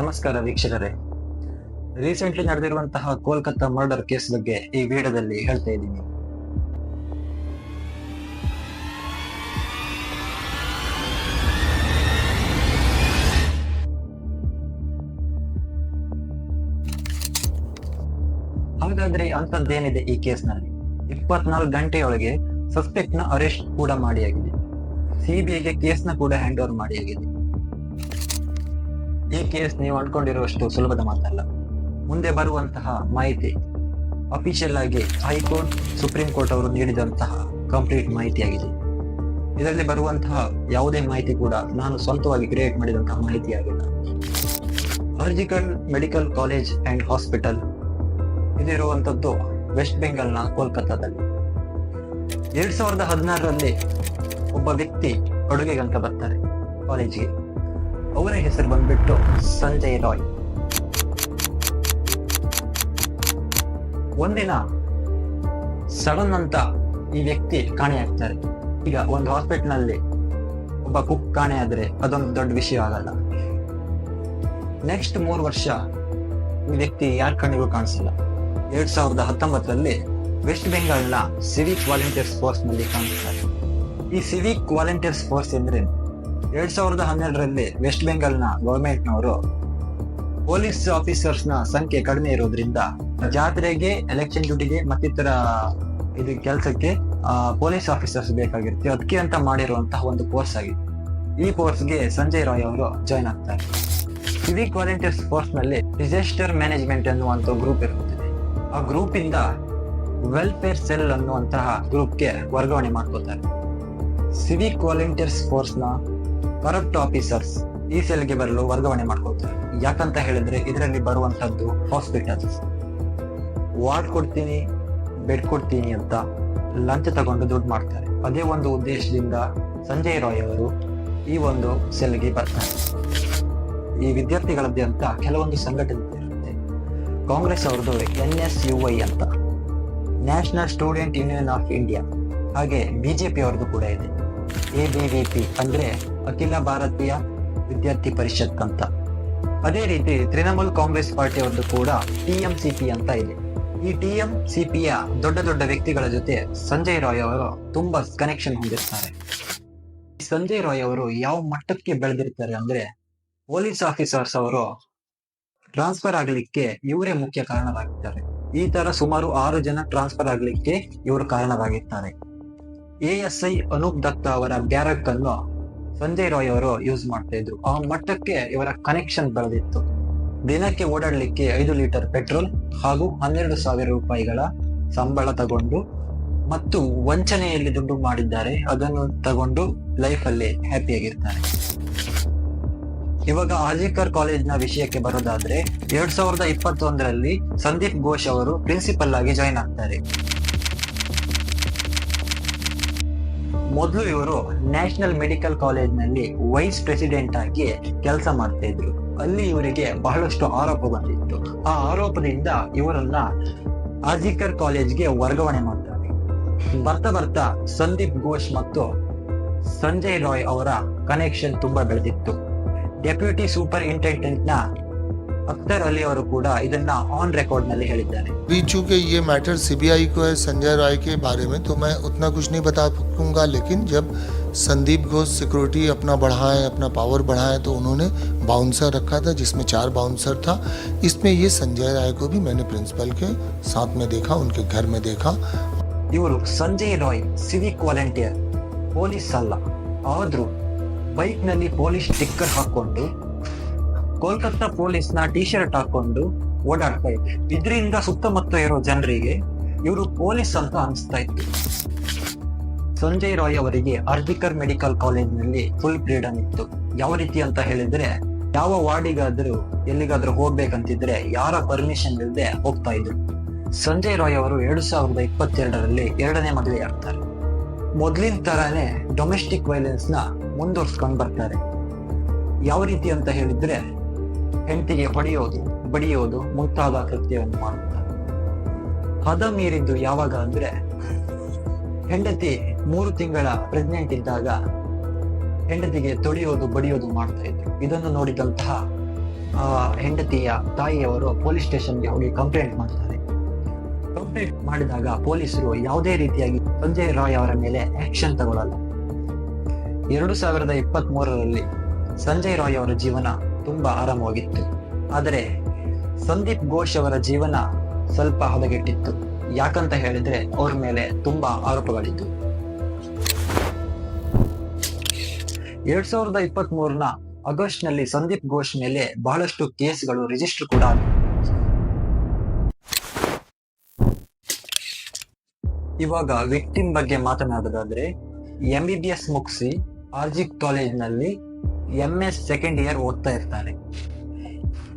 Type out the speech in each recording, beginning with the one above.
ನಮಸ್ಕಾರ ವೀಕ್ಷಕರೇ. ರೀಸೆಂಟ್ಲಿ ನಡೆದಿರುವಂತಹ ಕೋಲ್ಕತ್ತಾ ಮರ್ಡರ್ ಕೇಸ್ ಬಗ್ಗೆ ಈ ವಿಡಿಯೋದಲ್ಲಿ ಹೇಳ್ತಾ ಇದ್ದೀನಿ. ಹಾಗಾದ್ರೆ ಅಂತದ್ದೇನಿದೆ ಈ ಕೇಸ್ನಲ್ಲಿ? ಇಪ್ಪತ್ನಾಲ್ಕು ಗಂಟೆಯೊಳಗೆ ಸಸ್ಪೆಕ್ಟ್ನ ಅರೆಸ್ಟ್ ಕೂಡ ಮಾಡಿಯಾಗಿದೆ. ಸಿಬಿಐಗೆ ಕೇಸ್ನ ಕೂಡ ಹ್ಯಾಂಡ್ ಓವರ್ ಮಾಡಿಯಾಗಿದೆ. ಈ ಕೇಸ್ ನೀವು ಅಂದ್ಕೊಂಡಿರುವಷ್ಟು ಸುಲಭದ ಮಾತಲ್ಲ. ಮುಂದೆ ಬರುವಂತಹ ಮಾಹಿತಿ ಅಫಿಷಿಯಲ್ ಆಗಿ ಹೈಕೋರ್ಟ್ ಸುಪ್ರೀಂ ಕೋರ್ಟ್ ಅವರು ನೀಡಿದಂತಹ ಕಂಪ್ಲೀಟ್ ಮಾಹಿತಿಯಾಗಿದೆ. ಇದರಲ್ಲಿ ಬರುವಂತಹ ಯಾವುದೇ ಮಾಹಿತಿ ಕೂಡ ನಾನು ಸ್ವಂತವಾಗಿ ಕ್ರಿಯೇಟ್ ಮಾಡಿದಂತಹ ಮಾಹಿತಿಯಾಗಿಲ್ಲ. RG Kar medical college and hospital ಇದಿರುವಂತದ್ದು west ಬೆಂಗಾಲ್ನ ಕೋಲ್ಕತ್ತಾದಲ್ಲಿ. ಎರಡ್ ಸಾವಿರದ ಹದಿನಾರರಲ್ಲಿ ಒಬ್ಬ ವ್ಯಕ್ತಿ ಅಡುಗೆಗಂತ ಬರ್ತಾರೆ ಕಾಲೇಜಿಗೆ ಅವರ ಹೆಸರು ಬಂದ್ಬಿಟ್ಟು ಸಂಜಯ್ ರಾಯ್. ಒಂದಿನ ಸಡನ್ ಅಂತ ಈ ವ್ಯಕ್ತಿ ಕಾಣೆಯಾಗ್ತಾರೆ. ಈಗ ಒಂದು ಹಾಸ್ಪಿಟಲ್ನಲ್ಲಿ ಒಬ್ಬ ಕುಕ್ ಕಾಣೆಯಾದ್ರೆ ಅದೊಂದು ದೊಡ್ಡ ವಿಷಯ ಆಗಲ್ಲ. ನೆಕ್ಸ್ಟ್ ಮೂರು ವರ್ಷ ಈ ವ್ಯಕ್ತಿ ಯಾರ ಕಣ್ಣಿಗೂ ಕಾಣಿಸಲ್ಲ. ಎರಡ್ ಸಾವಿರದ ಹತ್ತೊಂಬತ್ತರಲ್ಲಿ ವೆಸ್ಟ್ ಬೆಂಗಾಲ್ನ ಸಿವಿಕ್ ವಾಲಂಟಿಯರ್ಸ್ ಫೋರ್ಸ್ನಲ್ಲಿ ಕಾಣಿಸ್ತಾರೆ. ಈ ಸಿವಿಕ್ ವಾಲಂಟಿಯರ್ಸ್ ಫೋರ್ಸ್ ಅಂದ್ರೆ ಎರಡ್ ಸಾವಿರದ ಹನ್ನೆರಡರಲ್ಲಿ ವೆಸ್ಟ್ ಬೆಂಗಾಲ್ನ ಗವರ್ಮೆಂಟ್ ನವರು ಪೊಲೀಸ್ ಆಫೀಸರ್ಸ್ನ ಸಂಖ್ಯೆ ಕಡಿಮೆ ಇರೋದ್ರಿಂದ ಜಾತ್ರೆಗೆ, ಎಲೆಕ್ಷನ್ ಡ್ಯೂಟಿಗೆ ಮತ್ತಿತರ ಇದು ಕೆಲಸಕ್ಕೆ ಪೊಲೀಸ್ ಆಫೀಸರ್ಸ್ ಬೇಕಾಗಿರುತ್ತೆ. ಅದಕ್ಕೆ ಅಂತ ಮಾಡಿರುವಂತಹ ಒಂದು ಕೋರ್ಸ್ ಆಗಿದೆ ಈ ಕೋರ್ಸ್ಗೆ ಸಂಜಯ್ ರಾಯ್ ಅವರು ಜಾಯ್ನ್ ಆಗ್ತಾರೆ. ಸಿವಿಕ್ ವಾಲಂಟಿಯರ್ಸ್ ಫೋರ್ಸ್ನಲ್ಲಿ ಡಿಸಾಸ್ಟರ್ ಮ್ಯಾನೇಜ್ಮೆಂಟ್ ಅನ್ನುವಂತ ಗ್ರೂಪ್ ಇರುತ್ತದೆ. ಆ ಗ್ರೂಪ್ ಇಂದ ವೆಲ್ಫೇರ್ ಸೆಲ್ ಅನ್ನುವಂತಹ ಗ್ರೂಪ್ಗೆ ವರ್ಗಾವಣೆ ಮಾಡ್ಕೋತಾರೆ. ಸಿವಿಕ್ ವಾಲಂಟಿಯರ್ಸ್ನ ಕರಪ್ಟ್ ಆಫೀಸರ್ಸ್ ಈ ಸೆಲ್ಗೆ ಬರಲು ವರ್ಗಾವಣೆ ಮಾಡ್ಕೊಳ್ತಾರೆ. ಯಾಕಂತ ಹೇಳಿದ್ರೆ ಇದರಲ್ಲಿ ಬರುವಂತದ್ದು ಹಾಸ್ಪಿಟಲ್ಸ್ ವಾರ್ಡ್ ಕೊಡ್ತೀನಿ ಬೆಡ್ ಕೊಡ್ತೀನಿ ಅಂತ ಲಂಚ ತಗೊಂಡು ದುಡ್ಡು ಮಾಡ್ತಾರೆ. ಅದೇ ಒಂದು ಉದ್ದೇಶದಿಂದ ಸಂಜಯ್ ರಾಯ್ ಅವರು ಈ ಒಂದು ಸೆಲ್ಗೆ ಬರ್ತಾರೆ. ಈ ವಿದ್ಯಾರ್ಥಿಗಳದ್ದೇ ಅಂತ ಕೆಲವೊಂದು ಸಂಘಟನೆ ಇರುತ್ತೆ ಕಾಂಗ್ರೆಸ್ ಅವ್ರದ್ದು ಎನ್ ಎಸ್ ಯು ಐ ಅಂತ. National student union of India ಹಾಗೆ ಬಿಜೆಪಿ ಅವ್ರದ್ದು ಕೂಡ ಇದೆ. ಎ ಬಿ ವಿ ಅಂದ್ರೆ ಅಖಿಲ ಭಾರತೀಯ ವಿದ್ಯಾರ್ಥಿ ಪರಿಷತ್ ಅಂತ. ಅದೇ ರೀತಿ ತೃಣಮೂಲ್ ಕಾಂಗ್ರೆಸ್ ಪಾರ್ಟಿ ಅವ್ರದ್ದು ಕೂಡ ಟಿ ಎಂ ಸಿ ಪಿ ಅಂತ ಇದೆ. ಈ ಟಿ ಎಂ ಸಿ ಪಿಯ ದೊಡ್ಡ ದೊಡ್ಡ ವ್ಯಕ್ತಿಗಳ ಜೊತೆ ಸಂಜಯ್ ರಾಯ್ ಅವರು ತುಂಬಾ ಕನೆಕ್ಷನ್ ಹೊಂದಿರ್ತಾರೆ. ಸಂಜಯ್ ರಾಯ್ ಅವರು ಯಾವ ಮಟ್ಟಕ್ಕೆ ಬೆಳೆದಿರ್ತಾರೆ ಅಂದ್ರೆ ಪೊಲೀಸ್ ಆಫೀಸರ್ಸ್ ಅವರು ಟ್ರಾನ್ಸ್ಫರ್ ಆಗ್ಲಿಕ್ಕೆ ಇವರೇ ಮುಖ್ಯ ಕಾರಣರಾಗಿದ್ದಾರೆ. ಈ ತರ ಸುಮಾರು ಆರು ಜನ ಟ್ರಾನ್ಸ್ಫರ್ ಆಗ್ಲಿಕ್ಕೆ ಇವರು ಕಾರಣರಾಗಿರ್ತಾರೆ. A S I Anup Datta ಅವರ ಬ್ಯಾರಕ್ ಅನ್ನು ಸಂಜಯ್ ರಾಯ್ ಅವರು ಯೂಸ್ ಮಾಡ್ತಾ ಇದ್ರು ಆ ಮಟ್ಟಕ್ಕೆ ಇವರ ಕನೆಕ್ಷನ್ ಬೆಳೆದಿತ್ತು ದಿನಕ್ಕೆ ಓಡಾಡಲಿಕ್ಕೆ ಐದು ಲೀಟರ್ ಪೆಟ್ರೋಲ್ ಹಾಗೂ ಹನ್ನೆರಡು ಸಾವಿರ ರೂಪಾಯಿಗಳ ಸಂಬಳ ತಗೊಂಡು ಮತ್ತು ವಂಚನೆಯಲ್ಲಿ ದುಡ್ಡು ಮಾಡಿದ್ದಾರೆ. ಅದನ್ನು ತಗೊಂಡು ಲೈಫ್ ಅಲ್ಲಿ ಹ್ಯಾಪಿಯಾಗಿರ್ತಾರೆ. ಇವಾಗ ಆಜಿಕರ್ನ ವಿಷಯಕ್ಕೆ ಬರೋದಾದ್ರೆ, ಎರಡ್ ಸಾವಿರದ ಇಪ್ಪತ್ತೊಂದರಲ್ಲಿ ಸಂದೀಪ್ ಘೋಷ್ ಅವರು ಪ್ರಿನ್ಸಿಪಲ್ ಆಗಿ ಜಾಯ್ನ್ ಆಗ್ತಾರೆ. ಮೊದಲು ಇವರು ನ್ಯಾಷನಲ್ ಮೆಡಿಕಲ್ ಕಾಲೇಜ್ನಲ್ಲಿ ವೈಸ್ ಪ್ರೆಸಿಡೆಂಟ್ ಆಗಿ ಕೆಲಸ ಮಾಡ್ತಾ ಇದ್ರು. ಅಲ್ಲಿ ಇವರಿಗೆ ಬಹಳಷ್ಟು ಆರೋಪ ಬಂದಿತ್ತು. ಆ ಆರೋಪದಿಂದ ಇವರನ್ನ ಅಜಿಕರ್ ಕಾಲೇಜ್ಗೆ ವರ್ಗಾವಣೆ ಮಾಡ್ತಾರೆ. ಬರ್ತಾ ಬರ್ತಾ ಸಂದೀಪ್ ಘೋಷ್ ಮತ್ತು ಸಂಜಯ್ ರಾಯ್ ಅವರ ಕನೆಕ್ಷನ್ ತುಂಬಾ ಬೆಳೆದಿತ್ತು. ಡೆಪ್ಯೂಟಿ ಸೂಪರ್ ಇಂಟೆಂಡೆಂಟ್ನ ಅಖ್ತರ್ ಅಲಿ ಅವರು ಕೂಡ ಇದನ್ನ ಆನ್ ರೆಕಾರ್ಡ್ ನಲ್ಲಿ ಹೇಳಿದ್ದಾರೆ अभी चूंकि ये मैटर सीबीआई को है संजय राय के बारे में तो मैं उतना कुछ नहीं बता सकूंगा लेकिन जब संदीप घोष सिक्योरिटी अपना बढ़ाए अपना पावर बढ़ाए तो उन्होंने बाउंसर रखा था जिसमें चार बाउंसर था इसमें ये संजय राय को भी मैंने प्रिंसिपल के साथ में देखा उनके घर में देखा ಇವರು Sanjay Roy civic volunteer police ಅಲ್ಲ ಆದ್ರೂ ಬೈಕ್ ನಲ್ಲಿ ಪೊಲೀಸ್ ಸ್ಟಿಕ್ಕರ್ ಹಾಕೊಂಡು ಕೋಲ್ಕತ್ತಾ ಪೊಲೀಸ್ನ ಟಿ ಶರ್ಟ್ ಹಾಕೊಂಡು ಓಡಾಡ್ತಾ ಇದ್ರು ಇದರಿಂದ ಸುತ್ತಮುತ್ತ ಇರೋ ಜನರಿಗೆ ಇವರು ಪೊಲೀಸ್ ಅಂತ ಅನಿಸ್ತಾ ಇತ್ತು. ಸಂಜಯ್ ರಾಯ್ ಅವರಿಗೆ ಅರ್ಜಿಕರ್ ಮೆಡಿಕಲ್ ಕಾಲೇಜ್ನಲ್ಲಿ ಫುಲ್ ಫ್ರೀಡಮ್ ಇತ್ತು. ಯಾವ ರೀತಿ ಅಂತ ಹೇಳಿದ್ರೆ, ಯಾವ ವಾರ್ಡಿಗಾದ್ರೂ ಎಲ್ಲಿಗಾದ್ರೂ ಹೋಗ್ಬೇಕಂತಿದ್ರೆ ಯಾರ ಪರ್ಮಿಷನ್ ಇಲ್ಲದೆ ಹೋಗ್ತಾ ಇದ್ರು. ಸಂಜಯ್ ರಾಯ್ ಅವರು ಎರಡು ಸಾವಿರದ ಇಪ್ಪತ್ತೆರಡರಲ್ಲಿ ಎರಡನೇ ಮದುವೆ ಆಗ್ತಾರೆ. ಮೊದ್ಲಿನ ತರಾನೇ ಡೊಮೆಸ್ಟಿಕ್ ವೈಲೆನ್ಸ್ನ ಮುಂದುವರ್ಸ್ಕೊಂಡು ಬರ್ತಾರೆ. ಯಾವ ರೀತಿ ಅಂತ ಹೇಳಿದ್ರೆ ಹೆಂಡತಿಗೆ ಹೊಡೆಯೋದು, ಬಡಿಯೋದು ಮುಂತಾದ ಕೃತ್ಯವನ್ನು ಮಾಡುತ್ತಾರೆ. ಹದ ಮೀರಿದ್ದು ಯಾವಾಗ ಅಂದ್ರೆ, ಹೆಂಡತಿ ಮೂರು ತಿಂಗಳ ಪ್ರೆಗ್ನೆಂಟ್ ಇದ್ದಾಗ ಹೆಂಡತಿಗೆ ತೊಳೆಯೋದು, ಬಡಿಯೋದು ಮಾಡ್ತಾ ಇದ್ರು. ಇದನ್ನು ನೋಡಿದಂತಹ, ಆ, ಹೆಂಡತಿಯ ತಾಯಿಯವರು ಪೊಲೀಸ್ ಸ್ಟೇಷನ್ಗೆ ಹೋಗಿ ಕಂಪ್ಲೇಂಟ್ ಮಾಡ್ತಾರೆ. ಕಂಪ್ಲೇಂಟ್ ಮಾಡಿದಾಗ ಪೊಲೀಸರು ಯಾವುದೇ ರೀತಿಯಾಗಿ ಸಂಜಯ್ ರಾಯ್ ಅವರ ಮೇಲೆ ಆಕ್ಷನ್ ತಗೊಳ್ಳಲ್ಲ ಎರಡು ಸಾವಿರದ ಇಪ್ಪತ್ತ್ ಮೂರರಲ್ಲಿ ಸಂಜಯ್ ರಾಯ್ ಅವರ ಜೀವನ ತುಂಬಾ ಆರಾಮವಾಗಿತ್ತು ಆದರೆ ಸಂದೀಪ್ ಘೋಷ್ ಅವರ ಜೀವನ ಸ್ವಲ್ಪ ಹದಗೆಟ್ಟಿತ್ತು. ಯಾಕಂತ ಹೇಳಿದ್ರೆ ಅವ್ರ ಮೇಲೆ ತುಂಬಾ ಆರೋಪಗಳಿತ್ತು ಎರಡ್ ಸಾವಿರದ ಇಪ್ಪತ್ತ್ ಮೂರನ ಆಗಸ್ಟ್ನಲ್ಲಿ ಸಂದೀಪ್ ಘೋಷ್ ಮೇಲೆ ಬಹಳಷ್ಟು ಕೇಸ್ಗಳು ರಿಜಿಸ್ಟರ್ ಕೂಡ ಇವಾಗ ವಿಕ್ಟಿಮ್ ಬಗ್ಗೆ ಮಾತನಾಡೋದಾದ್ರೆ ಎಂಬಿಬಿಎಸ್ ಮುಗಿಸಿ ಆರ್ಜಿ ಕಾಲೇಜ್ನಲ್ಲಿ ಎಂ ಎಸ್ ಸೆಕೆಂಡ್ ಇಯರ್ ಓದ್ತಾ ಇರ್ತಾರೆ.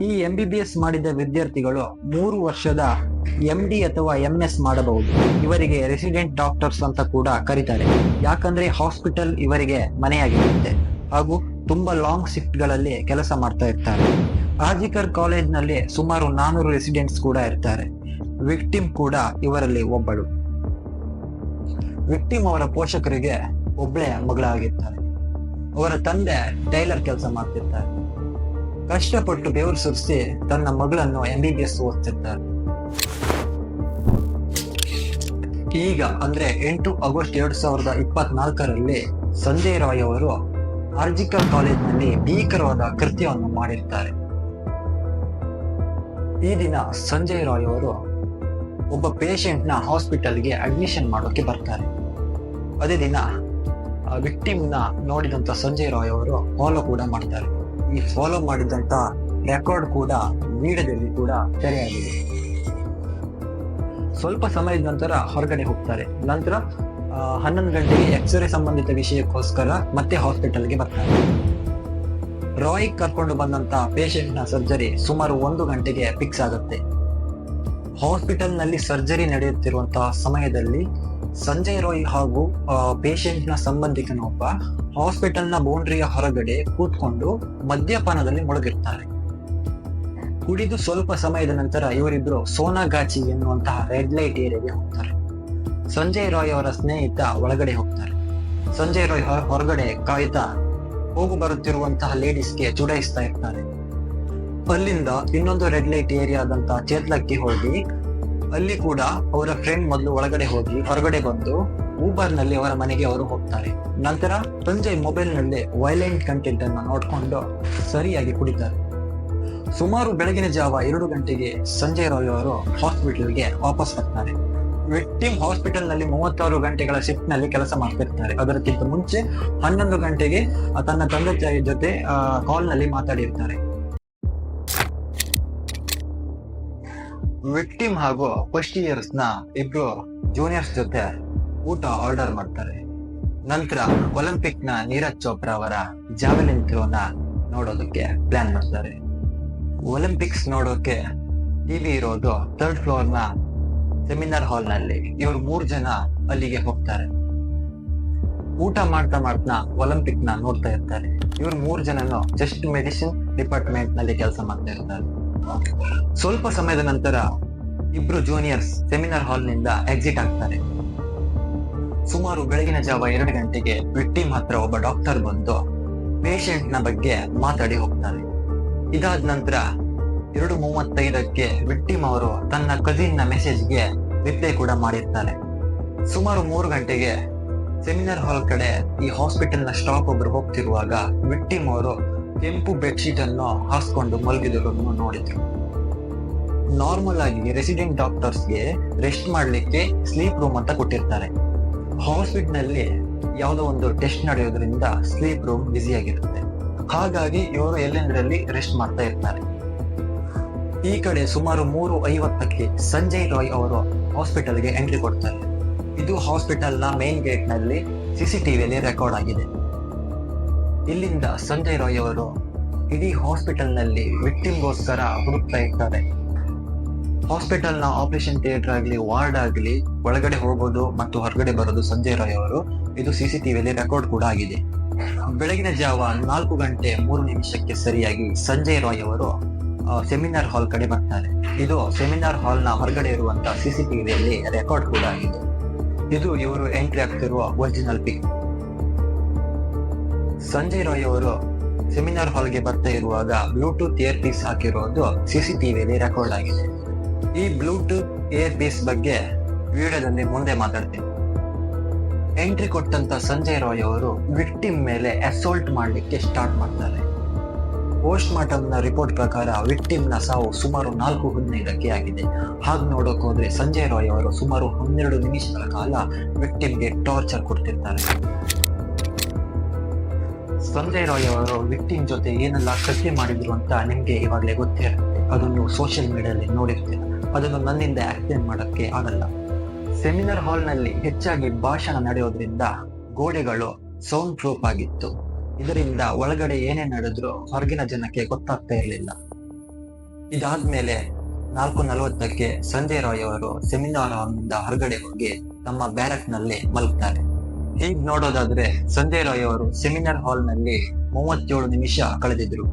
ಈ ಎಂ ಬಿ ಬಿ ಎಸ್ ಮಾಡಿದ ವಿದ್ಯಾರ್ಥಿಗಳು ಮೂರು ವರ್ಷದ ಎಂ ಡಿ ಅಥವಾ ಎಂ ಎಸ್ ಮಾಡಬಹುದು. ಇವರಿಗೆ ರೆಸಿಡೆಂಟ್ ಡಾಕ್ಟರ್ಸ್ ಅಂತ ಕೂಡ ಕರೀತಾರೆ. ಯಾಕಂದ್ರೆ ಹಾಸ್ಪಿಟಲ್ ಇವರಿಗೆ ಮನೆಯಾಗಿರುತ್ತೆ. ಹಾಗೂ ತುಂಬಾ ಲಾಂಗ್ ಶಿಫ್ಟ್ಗಳಲ್ಲಿ ಕೆಲಸ ಮಾಡ್ತಾ ಇರ್ತಾರೆ. ಆರ್ಜಿಕರ್ ಕಾಲೇಜ್ನಲ್ಲಿ ಸುಮಾರು ನಾನೂರು ರೆಸಿಡೆಂಟ್ಸ್ ಕೂಡ ಇರ್ತಾರೆ. ವಿಕ್ಟಿಮ್ ಕೂಡ ಇವರಲ್ಲಿ ಒಬ್ಬಳು. ವಿಕ್ಟಿಮ್ ಅವರ ಪೋಷಕರಿಗೆ ಒಬ್ಳೆ ಮಗಳಾಗಿರ್ತಾರೆ. ಅವರ ತಂದೆ ಟೈಲರ್ ಕೆಲಸ ಮಾಡ್ತಿರ್ತಾರೆ ಕಷ್ಟಪಟ್ಟು ಬೆವರು ಸುರಿಸಿ ತನ್ನ ಮಗಳನ್ನು ಎಂ ಬಿ ಬಿ ಎಸ್ ಓದ್ತಿರ್ತಾರೆ ಈಗ ಅಂದ್ರೆ ಎಂಟು ಆಗಸ್ಟ್ ಎರಡ್ ಸಾವಿರದ ಇಪ್ಪತ್ನಾಲ್ಕರಲ್ಲಿ ಸಂಜಯ್ ರಾಯ್ ಅವರು ಅರ್ಜಿಕಲ್ ಕಾಲೇಜ್ನಲ್ಲಿ ಭೀಕರವಾದ ಕೃತ್ಯವನ್ನು ಮಾಡಿರ್ತಾರೆ ಈ ದಿನ ಸಂಜಯ್ ರಾಯ್ ಅವರು ಒಬ್ಬ ಪೇಷಂಟ್ನ ಹಾಸ್ಪಿಟಲ್ಗೆ ಅಡ್ಮಿಷನ್ ಮಾಡೋಕೆ ಬರ್ತಾರೆ. ಅದೇ ದಿನ ವಿಕ್ಟಿಮ್ನ ನೋಡಿದಂತ ಸಂಜಯ್ ರಾಯ್ ಅವರು ಫಾಲೋ ಕೂಡ ಮಾಡ್ತಾರೆ ಈ ಫಾಲೋ ಮಾಡಿದಂತ ರೆಕಾರ್ಡ್ ಕೂಡ ವಿಡಿಯೋದಲ್ಲಿ ಕೂಡ ಸೆರೆಯಾಗಿದೆ. ಸ್ವಲ್ಪ ಸಮಯದ ನಂತರ ಹೊರಗಡೆ ಹೋಗ್ತಾರೆ. ನಂತರ ಹನ್ನೊಂದು ಗಂಟೆಗೆ ಎಕ್ಸ್ರೇ ಸಂಬಂಧಿತ ವಿಷಯಕ್ಕೋಸ್ಕರ ಮತ್ತೆ ಹಾಸ್ಪಿಟಲ್ಗೆ ಬರ್ತಾರೆ. ರಾಯ್ ಕರ್ಕೊಂಡು ಬಂದಂತ ಪೇಷಂಟ್ನ ಸರ್ಜರಿ ಸುಮಾರು ಒಂದು ಗಂಟೆಗೆ ಫಿಕ್ಸ್ ಆಗುತ್ತೆ. ಹಾಸ್ಪಿಟಲ್ನಲ್ಲಿ ಸರ್ಜರಿ ನಡೆಯುತ್ತಿರುವಂತಹ ಸಮಯದಲ್ಲಿ ಸಂಜಯ್ ರಾಯ್ ಹಾಗೂ ಪೇಷಂಟ್ನ ಸಂಬಂಧಿಕನೊಬ್ಬ ಹಾಸ್ಪಿಟಲ್ನ ಬೌಂಡ್ರಿಯ ಹೊರಗಡೆ ಕೂತ್ಕೊಂಡು ಮದ್ಯಪಾನದಲ್ಲಿ ಮುಳುಗಿರ್ತಾರೆ. ಕುಡಿದು ಸ್ವಲ್ಪ ಸಮಯದ ನಂತರ ಇವರಿಬ್ರು ಸೋನಾಗಾಚಿ ಎನ್ನುವಂತಹ ರೆಡ್ ಲೈಟ್ ಏರಿಯಾಗೆ ಹೋಗ್ತಾರೆ. ಸಂಜಯ್ ರಾಯ್ ಅವರ ಸ್ನೇಹಿತ ಒಳಗಡೆ ಹೋಗ್ತಾರೆ. ಸಂಜಯ್ ರಾಯ್ ಹೊರಗಡೆ ಕಾಯ್ತಾ ಹೋಗು ಬರುತ್ತಿರುವಂತಹ ಲೇಡೀಸ್ಗೆ ಚುಡಾಯಿಸ್ತಾ ಇರ್ತಾರೆ. ಅಲ್ಲಿಂದ ಇನ್ನೊಂದು ರೆಡ್ ಲೈಟ್ ಏರಿಯಾದಂತಹ ಚೇತ್ಲಕ್ಕೆ ಹೋಗಿ ಅಲ್ಲಿ ಕೂಡ ಅವರ ಫ್ರೆಂಡ್ ಮೊದಲು ಒಳಗಡೆ ಹೋಗಿ ಹೊರಗಡೆ ಬಂದು ಊಬರ್ನಲ್ಲಿ ಅವರ ಮನೆಗೆ ಅವರು ಹೋಗ್ತಾರೆ. ನಂತರ ಸಂಜೆ ಮೊಬೈಲ್ನಲ್ಲಿ ವೈಲೆಂಟ್ ಕಂಟೆಂಟ್ ಅನ್ನು ನೋಡ್ಕೊಂಡು ಸರಿಯಾಗಿ ಕುಡಿತಾರೆ. ಸುಮಾರು ಬೆಳಗಿನ ಜಾವ ಎರಡು ಗಂಟೆಗೆ ಸಂಜಯ್ ರಾಯ್ ಅವರು ಹಾಸ್ಪಿಟಲ್ಗೆ ವಾಪಸ್ ಬರ್ತಾರೆ. ವಿಕ್ಟಿಮ್ ಹಾಸ್ಪಿಟಲ್ನಲ್ಲಿ ಮೂವತ್ತಾರು ಗಂಟೆಗಳ ಶಿಫ್ಟ್ನಲ್ಲಿ ಕೆಲಸ ಮಾಡ್ತಿರ್ತಾರೆ. ಅದಕ್ಕಿಂತ ಮುಂಚೆ ಹನ್ನೊಂದು ಗಂಟೆಗೆ ತನ್ನ ತಂದೆ ತಾಯಿ ಜೊತೆ ಕಾಲ್ನಲ್ಲಿ ಮಾತಾಡಿರ್ತಾರೆ. ವಿಕ್ಟಿಮ್ ಹಾಗೂ ಫಸ್ಟ್ ಇಯರ್ಸ್ನ ಇಬ್ರು ಜೂನಿಯರ್ಸ್ ಜೊತೆ ಊಟ ಆರ್ಡರ್ ಮಾಡ್ತಾರೆ. ನಂತರ ಒಲಿಂಪಿಕ್ನ ನೀರಜ್ ಚೋಪ್ರಾ ಅವರ ಜಾವೆಲಿನ್ ಥ್ರೋನ ನೋಡೋದಕ್ಕೆ ಪ್ಲಾನ್ ಮಾಡ್ತಾರೆ. ಒಲಿಂಪಿಕ್ಸ್ ನೋಡೋಕೆ ಟಿವಿ ಇರೋದು ಥರ್ಡ್ ಫ್ಲೋರ್ನ ಸೆಮಿನಾರ್ ಹಾಲ್ನಲ್ಲಿ ಇವ್ರು ಮೂರ್ ಜನ ಅಲ್ಲಿಗೆ ಹೋಗ್ತಾರೆ. ಊಟ ಮಾಡ್ತಾ ಮಾಡ್ತಾ ಒಲಿಂಪಿಕ್ನ ನೋಡ್ತಾ ಇರ್ತಾರೆ. ಇವ್ರು ಮೂರ್ ಜನನು ಜಸ್ಟ್ ಮೆಡಿಸಿನ್ ಡಿಪಾರ್ಟ್ಮೆಂಟ್ನಲ್ಲಿ ಕೆಲಸ ಮಾಡ್ತಾ ಇರ್ತಾರೆ. ಸ್ವಲ್ಪ ಸಮಯದ ನಂತರ ಇಬ್ರು ಜೂನಿಯರ್ಸ್ ಸೆಮಿನಾರ್ ಹಾಲ್ನಿಂದ ಎಕ್ಸಿಟ್ ಆಗ್ತಾರೆ. ಸುಮಾರು ಬೆಳಗಿನ ಜಾವ ಎರಡು ಗಂಟೆಗೆ ವಿಕ್ಟಿಮ್ ಹತ್ರ ಒಬ್ಬ ಡಾಕ್ಟರ್ ಬಂದು ಪೇಷಂಟ್ನ ಬಗ್ಗೆ ಮಾತಾಡಿ ಹೋಗ್ತಾರೆ. ಇದಾದ ನಂತರ ಎರಡು ಮೂವತ್ತೈದಕ್ಕೆ ವಿಕ್ಟಿಮ್ ಅವರು ತನ್ನ ಕಸಿನ್ನ ಮೆಸೇಜ್ಗೆ ರಿಪ್ಲೈ ಕೂಡ ಮಾಡಿರ್ತಾರೆ. ಸುಮಾರು ಮೂರು ಗಂಟೆಗೆ ಸೆಮಿನಾರ್ ಹಾಲ್ ಕಡೆ ಈ ಹಾಸ್ಪಿಟಲ್ನ ಸ್ಟಾಫ್ ಒಬ್ರು ಹೋಗ್ತಿರುವಾಗ ವಿಕ್ಟಿಮ್ ಅವರು ಕೆಂಪು ಬೆಡ್ಶೀಟ್ ಅನ್ನು ಹಾಸ್ಕೊಂಡು ಮಲಗಿದರನ್ನು ನೋಡಿದ್ರು. ನಾರ್ಮಲ್ ಆಗಿ ರೆಸಿಡೆಂಟ್ ಡಾಕ್ಟರ್ಸ್ಗೆ ರೆಸ್ಟ್ ಮಾಡಲಿಕ್ಕೆ ಸ್ಲೀಪ್ ರೂಮ್ ಅಂತ ಕೊಟ್ಟಿರ್ತಾರೆ. ಹಾಸ್ಪಿಟಲ್ನಲ್ಲಿ ಯಾವುದೋ ಒಂದು ಟೆಸ್ಟ್ ನಡೆಯೋದ್ರಿಂದ ಸ್ಲೀಪ್ ರೂಮ್ ಬ್ಯುಸಿ ಆಗಿರುತ್ತೆ. ಹಾಗಾಗಿ ಇವರು ಎಲ್ಲೆಂದರಲ್ಲಿ ರೆಸ್ಟ್ ಮಾಡ್ತಾ ಇರ್ತಾರೆ. ಈ ಕಡೆ ಸುಮಾರು ಮೂರು ಐವತ್ತಕ್ಕೆ ಸಂಜಯ್ ರಾಯ್ ಅವರು ಹಾಸ್ಪಿಟಲ್ಗೆ ಎಂಟ್ರಿ ಕೊಡ್ತಾರೆ. ಇದು ಹಾಸ್ಪಿಟಲ್ನ ಮೇನ್ ಸಿ ನಲ್ಲಿ ಸಿಸಿಟಿವಿಯಲ್ಲಿ ರೆಕಾರ್ಡ್ ಆಗಿದೆ. ಇಲ್ಲಿಂದ ಸಂಜಯ್ ರಾಯ್ ಅವರು ಇಡೀ ಹಾಸ್ಪಿಟಲ್ನಲ್ಲಿ ವಿಕ್ಟಿಮ್ಗೋಸ್ಕರ ಹುಡುಕ್ತಾ ಇರ್ತಾರೆ. ಹಾಸ್ಪಿಟಲ್ನ ಆಪರೇಷನ್ ಥಿಯೇಟರ್ ಆಗಲಿ, ವಾರ್ಡ್ ಆಗಲಿ, ಒಳಗಡೆ ಹೋಗೋದು ಮತ್ತು ಹೊರಗಡೆ ಬರೋದು ಸಂಜಯ್ ರಾಯ್ ಅವರು. ಇದು ಸಿಸಿಟಿವಿಯಲ್ಲಿ ರೆಕಾರ್ಡ್ ಕೂಡ ಆಗಿದೆ. ಬೆಳಗಿನ ಜಾವ ನಾಲ್ಕು ಗಂಟೆ ಮೂರು ನಿಮಿಷಕ್ಕೆ ಸರಿಯಾಗಿ ಸಂಜಯ್ ರಾಯ್ ಅವರು ಸೆಮಿನಾರ್ ಹಾಲ್ ಕಡೆ ಬರ್ತಾರೆ. ಇದು ಸೆಮಿನಾರ್ ಹಾಲ್ನ ಹೊರಗಡೆ ಇರುವಂತಹ ಸಿಸಿಟಿವಿಯಲ್ಲಿ ರೆಕಾರ್ಡ್ ಕೂಡ ಆಗಿದೆ. ಇದು ಇವರು ಎಂಟ್ರಿ ಆಗ್ತಿರುವ ಒರಿಜಿನಲ್ ಪಿಕ್. ಸಂಜಯ್ ರಾಯ್ ಅವರು ಸೆಮಿನಾರ್ ಹಾಲ್ಗೆ ಬರ್ತಾ ಇರುವಾಗ ಬ್ಲೂಟೂತ್ ಇಯರ್ ಪೀಸ್ ಹಾಕಿರೋದು ಟಿವಿಯಲ್ಲಿ ರೆಕಾರ್ಡ್ ಆಗಿದೆ. ಈ ಬ್ಲೂಟೂತ್ ಇಯರ್ ಪೀಸ್ ಬಗ್ಗೆ ವಿಡಿಯೋದಲ್ಲಿ ಮುಂದೆ ಮಾತಾಡ್ತೀನಿ. ಎಂಟ್ರಿ ಕೊಟ್ಟಂತ ಸಂಜಯ್ ರಾಯ್ ಅವರು ವಿಕ್ಟಿಮ್ ಮೇಲೆ ಅಸೋಲ್ಟ್ ಮಾಡಲಿಕ್ಕೆ ಸ್ಟಾರ್ಟ್ ಮಾಡ್ತಾರೆ. ಪೋಸ್ಟ್ ಮಾರ್ಟಮ್ನ ರಿಪೋರ್ಟ್ ಪ್ರಕಾರ ವಿಕ್ಟಿಮ್ನ ಸಾವು ಸುಮಾರು ನಾಲ್ಕು ಹದಿನೈದಕ್ಕೆ ಆಗಿದೆ. ಹಾಗೆ ನೋಡೋಕ್ ಹೋದ್ರೆ ಸಂಜಯ್ ರಾಯ್ ಅವರು ಸುಮಾರು ಹನ್ನೆರಡು ನಿಮಿಷಗಳ ಕಾಲ ವಿಕ್ಟಿಮ್ಗೆ ಟಾರ್ಚರ್ ಕೊಡ್ತಿರ್ತಾರೆ. ಸಂಜಯ್ ಇರೋ ವಿಕ್ಟಿಮ್ ಜೊತೆ ಏನೆಲ್ಲ ಕೃತ್ಯ ಮಾಡಿದ್ರು ಅಂತ ನಿಮಗೆ ಇವಾಗಲೇ ಗೊತ್ತಿರುತ್ತೆ ಅದನ್ನು ನೀವು ಸೋಷಿಯಲ್ ಮೀಡಿಯಾದಲ್ಲಿ ನೋಡಿರ್ತೀರ. ಅದನ್ನು ನನ್ನಿಂದ ಎಕ್ಸ್ಪ್ಲೇನ್ ಮಾಡೋಕ್ಕೆ ಆಗಲ್ಲ. ಸೆಮಿನಾರ್ ಹಾಲ್ನಲ್ಲಿ ಹೆಚ್ಚಾಗಿ ಭಾಷಣ ನಡೆಯೋದ್ರಿಂದ ಗೋಡೆಗಳು ಸೌಂಡ್ ಪ್ರೂಫ್ ಆಗಿತ್ತು. ಇದರಿಂದ ಒಳಗಡೆ ಏನೇ ನಡೆದ್ರು ಹೊರಗಿನ ಜನಕ್ಕೆ ಗೊತ್ತಾಗ್ತಾ ಇರಲಿಲ್ಲ. ಇದಾದ್ಮೇಲೆ ನಾಲ್ಕು ನಲವತ್ತಕ್ಕೆ ಸಂಜಯ್ ರಾಯ್ ಅವರು ಸೆಮಿನಾರ್ ಹಾಲ್ನಿಂದ ಹೊರಗಡೆ ಹೋಗಿ ತಮ್ಮ ಬ್ಯಾರಕ್ನಲ್ಲಿ ಮಲಗ್ತಾರೆ. ಹೀಗ್ ನೋಡೋದಾದ್ರೆ ಸಂಜಯ್ ರಾಯ್ ಅವರು ಸೆಮಿನಾರ್ ಹಾಲ್ನಲ್ಲಿ ಮೂವತ್ತೇಳು ನಿಮಿಷ ಕಳೆದಿದ್ರು.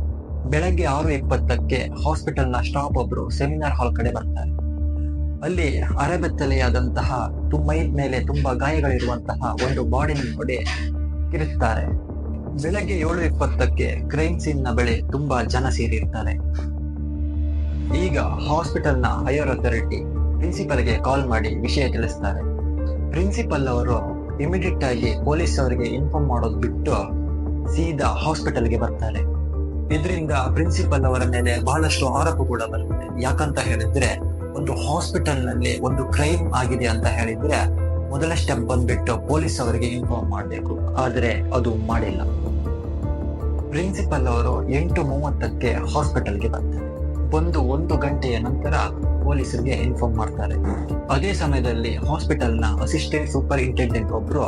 ಬೆಳಗ್ಗೆ ಆರು ಇಪ್ಪತ್ತಕ್ಕೆ ಹಾಸ್ಪಿಟಲ್ನ ಸ್ಟಾಫ್ ಒಬ್ರು ಸೆಮಿನಾರ್ ಹಾಲ್ ಕಡೆ ಬರ್ತಾರೆ. ಅಲ್ಲಿ ಅರೆಬೆತ್ತಲೆಯಾದಂತಹ ಮೈ ಮೇಲೆ ತುಂಬಾ ಗಾಯಗಳಿರುವಂತಹ ಒಂದು ಬಾಡಿ ನೋಡಿ ಇರುತ್ತಾರೆ ಬೆಳಗ್ಗೆ ಏಳು ಇಪ್ಪತ್ತಕ್ಕೆ ಕ್ರೈಮ್ ಸೀನ್ನ ಬಳಿ ತುಂಬಾ ಜನ ಸೇರಿರ್ತಾರೆ. ಈಗ ಹಾಸ್ಪಿಟಲ್ನ ಹೈಯರ್ ಅಥಾರಿಟಿ ಪ್ರಿನ್ಸಿಪಲ್ಗೆ ಕಾಲ್ ಮಾಡಿ ವಿಷಯ ತಿಳಿಸ್ತಾರೆ. ಪ್ರಿನ್ಸಿಪಲ್ ಅವರು ಇಮಿಡಿಯೇಟ್ ಆಗಿ ಪೊಲೀಸ್ ಅವರಿಗೆ ಇನ್ಫಾರ್ಮ್ ಮಾಡೋದು ಬಿಟ್ಟು ಸೀದಾ ಹಾಸ್ಪಿಟಲ್ಗೆ ಬರ್ತಾರೆ. ಇದರಿಂದ ಪ್ರಿನ್ಸಿಪಲ್ ಅವರ ಮೇಲೆ ಬಹಳಷ್ಟು ಆರೋಪ ಕೂಡ ಬರುತ್ತೆ. ಯಾಕಂತ ಹೇಳಿದ್ರೆ, ಒಂದು ಹಾಸ್ಪಿಟಲ್ನಲ್ಲಿ ಒಂದು ಕ್ರೈಮ್ ಆಗಿದೆ ಅಂತ ಹೇಳಿದ್ರೆ, ಮೊದಲ ಸ್ಟೆಪ್ ಬಂದ್ಬಿಟ್ಟು ಪೊಲೀಸ್ ಅವರಿಗೆ ಇನ್ಫಾರ್ಮ್ ಮಾಡಬೇಕು. ಆದ್ರೆ ಅದು ಮಾಡಿಲ್ಲ. ಪ್ರಿನ್ಸಿಪಲ್ ಅವರು ಎಂಟು ಮೂವತ್ತಕ್ಕೆ ಹಾಸ್ಪಿಟಲ್ಗೆ ಬರ್ತಾರೆ. ಬಂದು ಒಂದು ಗಂಟೆಯ ನಂತರ ಪೊಲೀಸರಿಗೆ ಇನ್ಫಾರ್ಮ್ ಮಾಡ್ತಾರೆ. ಅದೇ ಸಮಯದಲ್ಲಿ ಹಾಸ್ಪಿಟಲ್ನ ಅಸಿಸ್ಟೆಂಟ್ ಸೂಪರಿಂಟೆಂಡೆಂಟ್ ಒಬ್ರು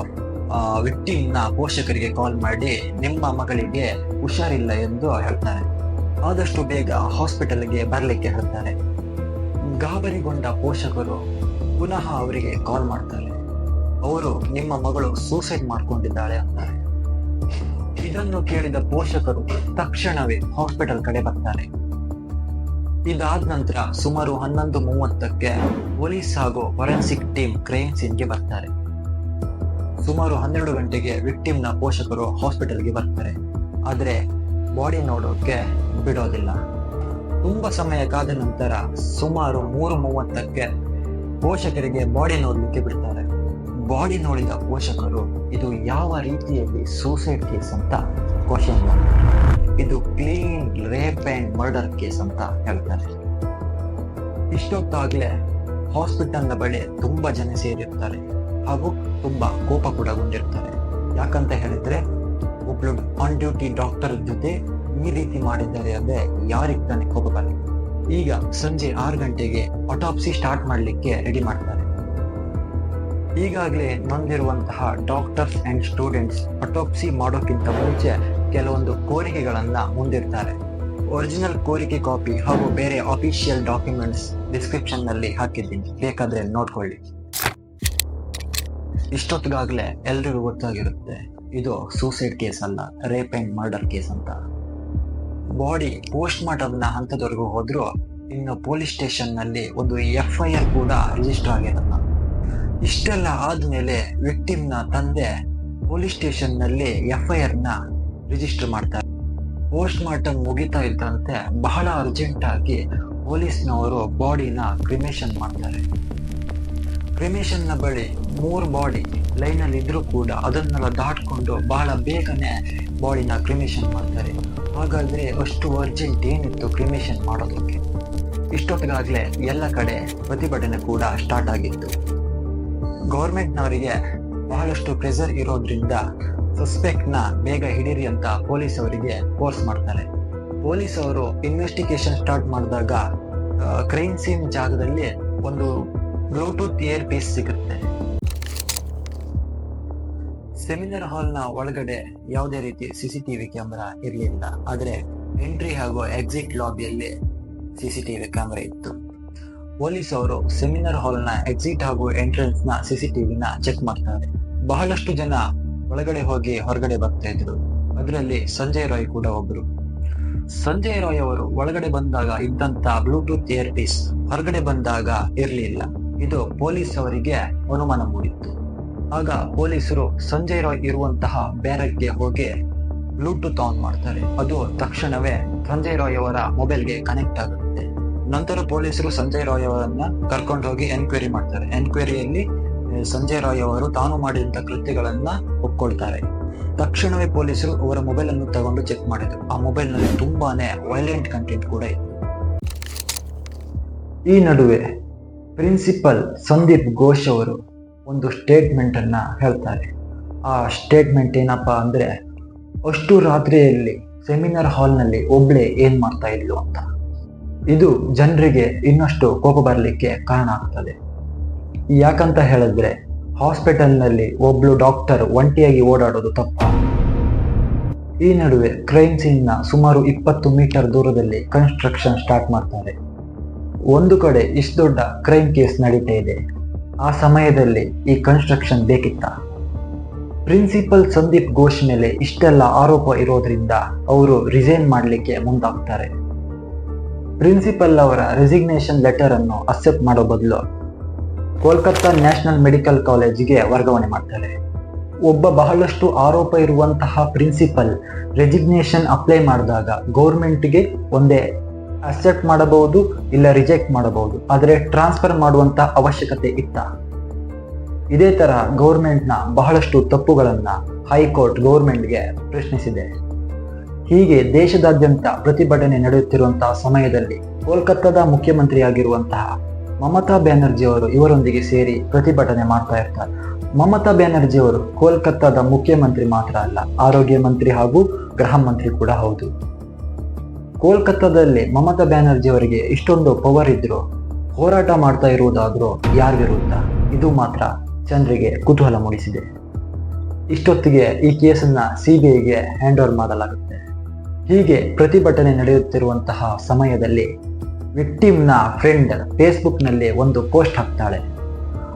ವ್ಯಕ್ತಿಯನ್ನ ಪೋಷಕರಿಗೆ ಕಾಲ್ ಮಾಡಿ ನಿಮ್ಮ ಮಗಳಿಗೆ ಹುಷಾರಿಲ್ಲ ಎಂದು ಹೇಳ್ತಾರೆ. ಆದಷ್ಟು ಬೇಗ ಹಾಸ್ಪಿಟಲ್ಗೆ ಬರಲಿಕ್ಕೆ ಹೇಳ್ತಾರೆ. ಗಾಬರಿಗೊಂಡ ಪೋಷಕರು ಪುನಃ ಅವರಿಗೆ ಕಾಲ್ ಮಾಡ್ತಾರೆ. ಅವರು ನಿಮ್ಮ ಮಗಳು ಸೂಸೈಡ್ ಮಾಡ್ಕೊಂಡಿದ್ದಾಳೆ ಅಂತಾರೆ. ಇದನ್ನು ಕೇಳಿದ ಪೋಷಕರು ತಕ್ಷಣವೇ ಹಾಸ್ಪಿಟಲ್ ಕಡೆ ಬರ್ತಾರೆ. ಇದಾದ ನಂತರ ಸುಮಾರು ಹನ್ನೊಂದು ಮೂವತ್ತಕ್ಕೆ ಪೊಲೀಸ್ ಹಾಗೂ ಫೊರೆನ್ಸಿಕ್ ಟೀಮ್ ಕ್ರೈಮ್ ಬರ್ತಾರೆ. ಸುಮಾರು ಹನ್ನೆರಡು ಗಂಟೆಗೆ ವಿಕ್ಟಿಮ್ನ ಪೋಷಕರು ಹಾಸ್ಪಿಟಲ್ಗೆ ಬರ್ತಾರೆ. ಆದ್ರೆ ಬಾಡಿ ನೋಡೋಕೆ ಬಿಡೋದಿಲ್ಲ. ತುಂಬಾ ಸಮಯ ಕಾದ ನಂತರ ಸುಮಾರು ಮೂರು ಮೂವತ್ತಕ್ಕೆ ಪೋಷಕರಿಗೆ ಬಾಡಿ ನೋಡಲಿಕ್ಕೆ ಬಿಡ್ತಾರೆ. ಬಾಡಿ ನೋಡಿದ ಪೋಷಕರು, ಇದು ಯಾವ ರೀತಿಯಲ್ಲಿ ಸೂಸೈಡ್ ಕೇಸ್ ಅಂತ ಕ್ವಶನ್ ಮಾಡ್ತಾರೆ ಇದು clean rape and murder case ಅಂತ ಹೇಳ್ತಾರೆ. ಇಷ್ಟೊತ್ತಾಗ್ಲೇ ಹಾಸ್ಪಿಟಲ್ನ ಬಳಿ ತುಂಬಾ ಜನ ಸೇರಿರ್ತಾರೆ. ಹಾಗೂ ತುಂಬಾ ಕೋಪ ಕೂಡ ಗೊಂಡಿರ್ತಾರೆ ಯಾಕಂತ ಹೇಳಿದ್ರೆ, ಒಬ್ಳು ಆನ್ ಡ್ಯೂಟಿ ಡಾಕ್ಟರ್ ಜೊತೆ ಈ ರೀತಿ ಮಾಡಿದ್ದಾರೆ ಅಂದ್ರೆ ಯಾರಿಗೆ ಕೋಪ ಬರಲಿ ಈಗ ಸಂಜೆ ಆರು ಗಂಟೆಗೆ ಆಟೋಪ್ಸಿ ಸ್ಟಾರ್ಟ್ ಮಾಡ್ಲಿಕ್ಕೆ ರೆಡಿ ಮಾಡ್ತಾರೆ. ಈಗಾಗಲೇ ನೊಂದಿರುವಂತಹ ಡಾಕ್ಟರ್ಸ್ ಅಂಡ್ ಸ್ಟೂಡೆಂಟ್ಸ್ ಅಟೋಪ್ಸಿ ಮಾಡೋಕ್ಕಿಂತ ಮುಂಚೆ ಕೆಲವೊಂದು ಕೋರಿಕೆಗಳನ್ನು ಮುಂದಿರ್ತಾರೆ ಒರಿಜಿನಲ್ ಕೋರಿಕೆ ಕಾಪಿ ಹಾಗೂ ಬೇರೆ ಅಫಿಷಿಯಲ್ ಡಾಕ್ಯುಮೆಂಟ್ಸ್ ಡಿಸ್ಕ್ರಿಪ್ಷನ್ನಲ್ಲಿ ಹಾಕಿದ್ದೀನಿ. ಬೇಕಾದ್ರೆ ನೋಡ್ಕೊಳ್ಳಿ. ಇಷ್ಟೊತ್ತಿಗಾಗಲೇ ಎಲ್ರಿಗೂ ಗೊತ್ತಾಗಿರುತ್ತೆ, ಇದು ಸೂಸೈಡ್ ಕೇಸ್ ಅಲ್ಲ ರೇಪ್ ಆ್ಯಂಡ್ ಮರ್ಡರ್ ಕೇಸ್ ಅಂತ. ಬಾಡಿ ಪೋಸ್ಟ್ ಮಾರ್ಟಮ್ನ ಹಂತದವರೆಗೂ ಹೋದರೂ ಇನ್ನು ಪೊಲೀಸ್ ಸ್ಟೇಷನ್ನಲ್ಲಿ ಒಂದು ಎಫ್ ಐ ಆರ್ ಕೂಡ ರಿಜಿಸ್ಟರ್ ಆಗಿರಲ್ಲ. ಇಷ್ಟೆಲ್ಲ ಆದ್ಮೇಲೆ ವಿಕ್ಟಿಮ್ನ ತಂದೆ ಪೊಲೀಸ್ ಸ್ಟೇಷನ್ನಲ್ಲಿ ಎಫ್ ಐ ನ ರಿಜಿಸ್ಟರ್ ಮಾಡ್ತಾರೆ. ಪೋಸ್ಟ್ ಮಾರ್ಟಮ್ ಮುಗಿತಾ ಇದ್ದಂತೆ ಬಹಳ ಅರ್ಜೆಂಟ್ ಆಗಿ ಪೊಲೀಸ್ನವರು ಬಾಡಿನ ಕ್ರಿಮೇಷನ್ ಮಾಡ್ತಾರೆ. ಕ್ರಿಮೇಷನ್ನ ಬಳಿ ಮೂರು ಬಾಡಿ ಲೈನ್ ಅಲ್ಲಿ ಇದ್ರೂ ಕೂಡ ಅದನ್ನೆಲ್ಲ ದಾಟ್ಕೊಂಡು ಬಹಳ ಬೇಗನೆ ಬಾಡಿನ ಕ್ರಿಮೇಷನ್ ಮಾಡ್ತಾರೆ. ಹಾಗಾದ್ರೆ ಅಷ್ಟು ಅರ್ಜೆಂಟ್ ಏನಿತ್ತು ಕ್ರಿಮೇಷನ್ ಮಾಡೋದಕ್ಕೆ? ಇಷ್ಟೊತ್ತಿಗಾಗಲೇ ಎಲ್ಲ ಕಡೆ ಪ್ರತಿಭಟನೆ ಕೂಡ ಸ್ಟಾರ್ಟ್ ಆಗಿತ್ತು. ಗೌರ್ಮೆಂಟ್ನವರಿಗೆ ಬಹಳಷ್ಟು ಪ್ರೆಷರ್ ಇರೋದ್ರಿಂದ ಸಸ್ಪೆಕ್ಟ್ನ ಬೇಗ ಹಿಡೀರಿ ಅಂತ ಪೊಲೀಸ್ ಅವರಿಗೆ ಫೋರ್ಸ್ ಮಾಡ್ತಾರೆ. ಪೊಲೀಸ್ ಅವರು ಇನ್ವೆಸ್ಟಿಗೇಷನ್ ಸ್ಟಾರ್ಟ್ ಮಾಡಿದಾಗ ಕ್ರೈಮ್ ಸೀನ್ ಜಾಗದಲ್ಲಿ ಒಂದು ಬ್ಲೂಟೂತ್ ಇಯರ್ ಪೀಸ್ ಸಿಗುತ್ತೆ ಸೆಮಿನಾರ್ ಹಾಲ್ನ ಒಳಗಡೆ ಯಾವುದೇ ರೀತಿ ಸಿಸಿಟಿವಿ ಕ್ಯಾಮೆರಾ ಇರಲಿಲ್ಲ. ಆದರೆ ಎಂಟ್ರಿ ಹಾಗೂ ಎಕ್ಸಿಟ್ ಲಾಬಿಯಲ್ಲಿ ಸಿಸಿಟಿವಿ ಕ್ಯಾಮೆರಾ ಇತ್ತು. ಪೊಲೀಸ್ ಅವರು ಸೆಮಿನಾರ್ ಹಾಲ್ನ ಎಕ್ಸಿಟ್ ಹಾಗೂ ಎಂಟ್ರೆನ್ಸ್ನ ಸಿಸಿಟಿವಿನ ಚೆಕ್ ಮಾಡ್ತಾರೆ. ಬಹಳಷ್ಟು ಜನ ಒಳಗಡೆ ಹೋಗಿ ಹೊರಗಡೆ ಬರ್ತಾ ಇದ್ರು. ಅದರಲ್ಲಿ ಸಂಜಯ್ ರಾಯ್ ಕೂಡ ಒಬ್ರು. ಸಂಜಯ್ ರಾಯ್ ಅವರು ಒಳಗಡೆ ಬಂದಾಗ ಇದ್ದಂತ ಬ್ಲೂಟೂತ್ ಇಯರ್ ಪೀಸ್ ಹೊರಗಡೆ ಬಂದಾಗ ಇರಲಿಲ್ಲ. ಇದು ಪೊಲೀಸ್ ಅವರಿಗೆ ಅನುಮಾನ ಮೂಡಿತ್ತು. ಆಗ ಪೊಲೀಸರು ಸಂಜಯ್ ರಾಯ್ ಇರುವಂತಹ ಬ್ಯಾರಕ್ಗೆ ಹೋಗಿ ಬ್ಲೂಟೂತ್ ಆನ್ ಮಾಡ್ತಾರೆ. ಅದು ತಕ್ಷಣವೇ ಸಂಜಯ್ ರಾಯ್ ಅವರ ಮೊಬೈಲ್ಗೆ ಕನೆಕ್ಟ್ ಆಗುತ್ತೆ. ನಂತರ ಪೊಲೀಸರು ಸಂಜಯ್ ರಾಯ್ ಅವರನ್ನ ಕರ್ಕೊಂಡು ಹೋಗಿ ಎನ್ಕ್ವೈರಿ ಮಾಡ್ತಾರೆ ಎನ್ಕ್ವೈರಿಯಲ್ಲಿ ಸಂಜಯ್ ರಾಯ್ ಅವರು ತಾನು ಮಾಡಿದಂತ ಕೃತ್ಯಗಳನ್ನ ಒಪ್ಕೊಳ್ತಾರೆ. ತಕ್ಷಣವೇ ಪೊಲೀಸರು ಅವರ ಮೊಬೈಲ್ ಅನ್ನು ತಗೊಂಡು ಚೆಕ್ ಮಾಡಿದ್ರು. ಆ ಮೊಬೈಲ್ನಲ್ಲಿ ತುಂಬಾನೇ ವೈಲೆಂಟ್ ಕಂಟೆಂಟ್ ಕೂಡ ಇತ್ತು. ಈ ನಡುವೆ ಪ್ರಿನ್ಸಿಪಲ್ ಸಂದೀಪ್ ಘೋಷ್ ಅವರು ಒಂದು ಸ್ಟೇಟ್ಮೆಂಟ್ ಅನ್ನ ಹೇಳ್ತಾರೆ. ಆ ಸ್ಟೇಟ್ಮೆಂಟ್ ಏನಪ್ಪಾ ಅಂದ್ರೆ, ಅಷ್ಟು ರಾತ್ರಿಯಲ್ಲಿ ಸೆಮಿನಾರ್ ಹಾಲ್ನಲ್ಲಿ ಒಬ್ಳೆ ಏನ್ ಮಾಡ್ತಾ ಇದ್ಲು? ಅಂತ. ಇದು ಜನರಿಗೆ ಇನ್ನಷ್ಟು ಕೋಪ ಬರಲಿಕ್ಕೆ ಕಾರಣ ಆಗ್ತದೆ. ಯಾಕಂತ ಹೇಳಿದ್ರೆ, ಹಾಸ್ಪಿಟಲ್ನಲ್ಲಿ ಒಬ್ಳು ಡಾಕ್ಟರ್ ಒಂಟಿಯಾಗಿ ಓಡಾಡೋದು ತಪ್ಪ. ಈ ನಡುವೆ ಕ್ರೈಮ್ ಸೀನ್ನ ಸುಮಾರು ಇಪ್ಪತ್ತು ಮೀಟರ್ ದೂರದಲ್ಲಿ ಕನ್ಸ್ಟ್ರಕ್ಷನ್ ಸ್ಟಾರ್ಟ್ ಮಾಡ್ತಾರೆ. ಒಂದು ಕಡೆ ಇಷ್ಟು ದೊಡ್ಡ ಕ್ರೈಮ್ ಕೇಸ್ ನಡೀತಾ ಇದೆ. ಆ ಸಮಯದಲ್ಲಿ ಈ ಕನ್ಸ್ಟ್ರಕ್ಷನ್ ಬೇಕಿತ್ತ? ಪ್ರಿನ್ಸಿಪಲ್ ಸಂದೀಪ್ ಘೋಷ್ ಮೇಲೆ ಇಷ್ಟೆಲ್ಲ ಆರೋಪ ಇರೋದ್ರಿಂದ ಅವರು ರಿಸೈನ್ ಮಾಡಲಿಕ್ಕೆ ಮುಂದಾಗ್ತಾರೆ. ಪ್ರಿನ್ಸಿಪಲ್ ಅವರ ರೆಸಿಗ್ನೇಷನ್ ಲೆಟರ್ ಅನ್ನು ಅಕ್ಸೆಪ್ಟ್ ಮಾಡೋ ಬದಲು ಕೋಲ್ಕತ್ತಾ ನ್ಯಾಷನಲ್ ಮೆಡಿಕಲ್ ಕಾಲೇಜಿಗೆ ವರ್ಗಾವಣೆ ಮಾಡ್ತಾರೆ. ಒಬ್ಬ ಬಹಳಷ್ಟು ಆರೋಪ ಇರುವಂತಹ ಪ್ರಿನ್ಸಿಪಲ್ ರೆಸಿಗ್ನೇಷನ್ ಅಪ್ಲೈ ಮಾಡಿದಾಗ ಗೌರ್ಮೆಂಟ್ಗೆ ಒಂದೇ ಅಕ್ಸೆಪ್ಟ್ ಮಾಡಬಹುದು ಇಲ್ಲ ರಿಜೆಕ್ಟ್ ಮಾಡಬಹುದು. ಆದರೆ ಟ್ರಾನ್ಸ್ಫರ್ ಮಾಡುವಂತಹ ಅವಶ್ಯಕತೆ ಇತ್ತ. ಇದೇ ತರ ಗೌರ್ಮೆಂಟ್ನ ಬಹಳಷ್ಟು ತಪ್ಪುಗಳನ್ನ ಹೈಕೋರ್ಟ್ ಗೌರ್ಮೆಂಟ್ಗೆ ಪ್ರಶ್ನಿಸಿದೆ. ಹೀಗೆ ದೇಶದಾದ್ಯಂತ ಪ್ರತಿಭಟನೆ ನಡೆಯುತ್ತಿರುವಂತಹ ಸಮಯದಲ್ಲಿ ಕೋಲ್ಕತ್ತಾದ ಮುಖ್ಯಮಂತ್ರಿಯಾಗಿರುವಂತಹ ಮಮತಾ ಬ್ಯಾನರ್ಜಿ ಅವರು ಇವರೊಂದಿಗೆ ಸೇರಿ ಪ್ರತಿಭಟನೆ ಮಾಡ್ತಾ ಇರ್ತಾರೆ. ಮಮತಾ ಬ್ಯಾನರ್ಜಿ ಅವರು ಕೋಲ್ಕತ್ತಾದ ಮುಖ್ಯಮಂತ್ರಿ ಮಾತ್ರ ಅಲ್ಲ, ಆರೋಗ್ಯ ಮಂತ್ರಿ ಹಾಗೂ ಗೃಹ ಮಂತ್ರಿ ಕೂಡ ಹೌದು. ಕೋಲ್ಕತ್ತಾದಲ್ಲಿ ಮಮತಾ ಬ್ಯಾನರ್ಜಿ ಅವರಿಗೆ ಇಷ್ಟೊಂದು ಪವರ್ ಇದ್ರು, ಹೋರಾಟ ಮಾಡ್ತಾ ಇರುವುದಾದ್ರೂ ವಿರುದ್ಧ? ಇದು ಮಾತ್ರ ಜನರಿಗೆ ಕುತೂಹಲ ಮೂಡಿಸಿದೆ. ಇಷ್ಟೊತ್ತಿಗೆ ಈ ಕೇಸನ್ನ ಸಿಬಿಐಗೆ ಹ್ಯಾಂಡ್ ಓವರ್ ಮಾಡಲಾಗುತ್ತೆ. ಹೀಗೆ ಪ್ರತಿಭಟನೆ ನಡೆಯುತ್ತಿರುವಂತಹ ಸಮಯದಲ್ಲಿ ವಿಕ್ಟಿಮ್ನ ಫ್ರೆಂಡ್ ಫೇಸ್ಬುಕ್ನಲ್ಲಿ ಒಂದು ಪೋಸ್ಟ್ ಹಾಕ್ತಾಳೆ.